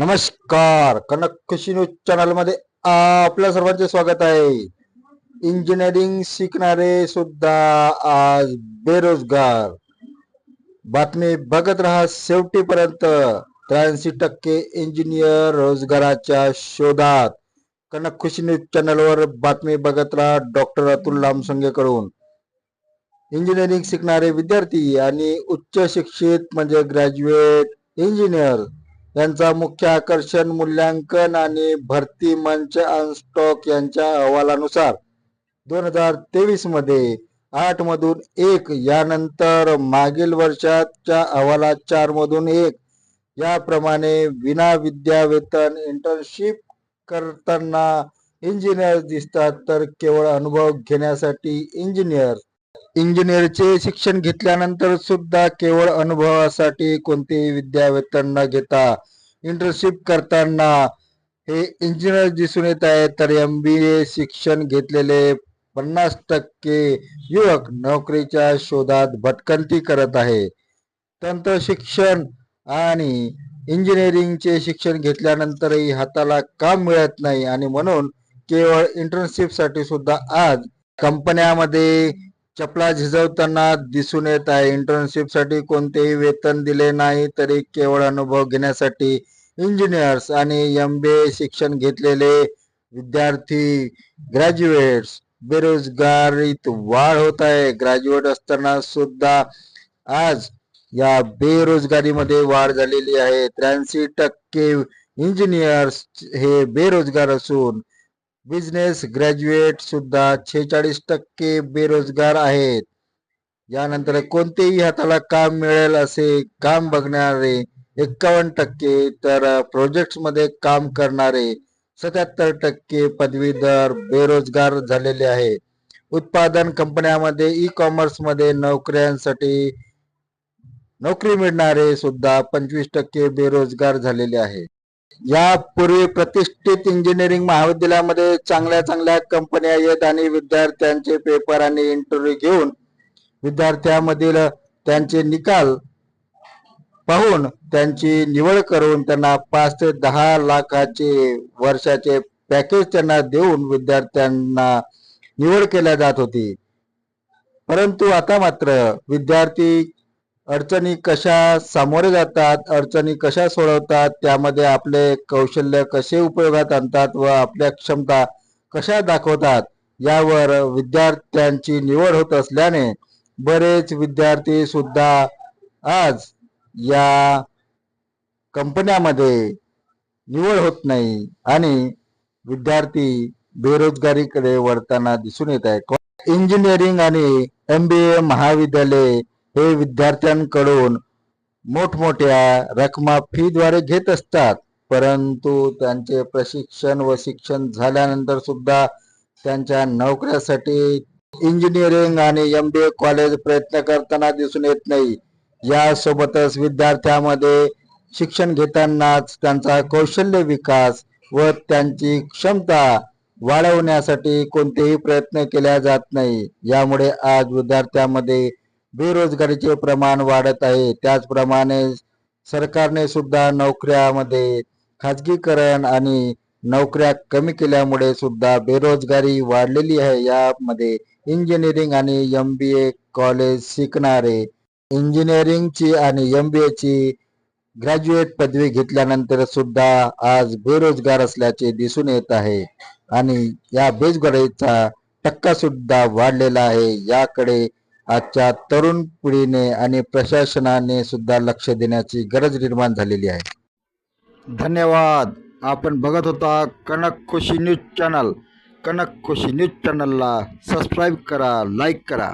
नमस्कार. कनक खुशी न्यूज चॅनलमध्ये आपल्या सर्वांचे स्वागत आहे. इंजिनिअरिंग शिकणारे सुद्धा आज बेरोजगार. बातमी बघत राहा शेवटीपर्यंत. त्र्याऐंशी टक्के इंजिनियर रोजगाराच्या शोधात. कनक खुशी न्यूज चॅनलवर बातमी बघत राहा डॉक्टर अतुल लामसंगेकडून इंजिनिअरिंग शिकणारे विद्यार्थी आणि उच्च शिक्षित म्हणजे ग्रॅज्युएट इंजिनियर यांचा मुख्य आकर्षण मूल्यांकन आणि भरती मंच अनस्टॉक यांच्या अहवालानुसार दोन हजार तेवीसमध्ये आठ मधून एक यानंतर मागील वर्षाच्या अहवालात चार मधून एक. याप्रमाणे विना विद्या वेतन इंटर्नशिप करताना इंजिनियर दिसतात तर केवळ अनुभव घेण्यासाठी इंजिनियर इंजिनिअरचे शिक्षण घेतल्यानंतर सुद्धा केवळ अनुभवासाठी कोणतेही विद्या वेतन न घेता इंटर्नशिप करताना हे इंजिनियर दिसून येत आहे. तर एम बी ए शिक्षण घेतलेले पन्नास टक्के युवक नोकरीच्या शोधात भटकंती करत आहे. तंत्र शिक्षण आणि इंजिनिअरिंगचे शिक्षण घेतल्यानंतरही हाताला काम मिळत नाही. आणि म्हणून केवळ इंटर्नशिपसाठी सुद्धा आज कंपन्यामध्ये चपला झिजवताना दिसून येत आहे. इंटर्नशिपसाठी कोणतेही वेतन दिले नाही तरी केवळ अनुभव घेण्यासाठी इंजिनियर्स आणि एम बी ए शिक्षण घेतलेले विद्यार्थी ग्रॅज्युएट्स बेरोजगारीत वाढ होत आहे. ग्रॅज्युएट असताना सुद्धा आज या बेरोजगारीमध्ये वाढ झालेली आहे. त्र्याऐंशी टक्के इंजिनियर्स हे बेरोजगार असून बिझनेस ग्रॅज्युएट सुद्धा छेचाळीस टक्के बेरोजगार आहेत. यानंतर कोणतेही हाताला काम मिळेल असे काम बघणारे एक्कावन्न टक्के तर प्रोजेक्टमध्ये काम करणारे सत्याहत्तर टक्के पदवीधर बेरोजगार झालेले आहे. उत्पादन कंपन्यामध्ये ई कॉमर्समध्ये नोकऱ्यांसाठी नोकरी मिळणारे सुद्धा पंचवीस टक्के बेरोजगार झालेले आहे. यापूर्वी प्रतिष्ठित इंजिनिअरिंग महाविद्यालयामध्ये चांगल्या चांगल्या कंपन्या येत आणि विद्यार्थ्यांचे पेपर आणि इंटरव्ह्यू घेऊन विद्यार्थ्यांमधील त्यांचे निकाल पाहून त्यांची निवड करून त्यांना पाच ते दहा लाखाचे वर्षाचे पॅकेज त्यांना देऊन विद्यार्थ्यांना निवड केल्या जात होती. परंतु आता मात्र विद्यार्थी अडचणी कशा सामोरे जातात अडचणी कशा सोडवतात त्यामध्ये आपले कौशल्य कसे उपयोगात आणतात व आपल्या क्षमता कशा दाखवतात यावर विद्यार्थ्यांची निवड होत असल्याने बरेच विद्यार्थी सुद्धा आज या कंपन्यामध्ये निवड होत नाही आणि विद्यार्थी बेरोजगारीकडे वळताना दिसून येत आहे इंजिनिअरिंग आणि एम बी ए महाविद्यालय हे विद्यार्थ्यांकडून मोठमोठ्या रकमा फीद्वारे घेत असतात. परंतु त्यांचे प्रशिक्षण व शिक्षण झाल्यानंतर सुद्धा त्यांच्या नोकऱ्यासाठी इंजिनिअरिंग आणि एम बी ए कॉलेज प्रयत्न करताना दिसून येत नाही. यासोबतच विद्यार्थ्यामध्ये शिक्षण घेतानाच त्यांचा कौशल्य विकास व त्यांची क्षमता वाढवण्यासाठी कोणतेही प्रयत्न केल्या जात नाही. यामुळे आज विद्यार्थ्यांमध्ये बेरोजगारीचे प्रमाण वाढत आहे. त्याचप्रमाणे सरकारने सुद्धा नोकऱ्यामध्ये खाजगीकरण आणि नोकऱ्या कमी केल्यामुळे सुद्धा बेरोजगारी वाढलेली आहे. यामध्ये इंजिनिअरिंग आणि एम बी ए कॉलेज शिकणारे इंजिनिअरिंगची आणि एम बी एची ग्रॅज्युएट पदवी घेतल्यानंतर सुद्धा आज बेरोजगार असल्याचे दिसून येत आहे. आणि या बेरोजगारीचा टक्का सुद्धा वाढलेला आहे. याकडे आजच्या तरुण पिढीने आणि प्रशासनाने सुद्धा लक्ष देण्याची गरज निर्माण झालेली आहे. धन्यवाद. आपण बघत होता Kanak Khushi news channel. Kanak Khushi news चॅनलला सबस्क्राईब करा लाईक करा.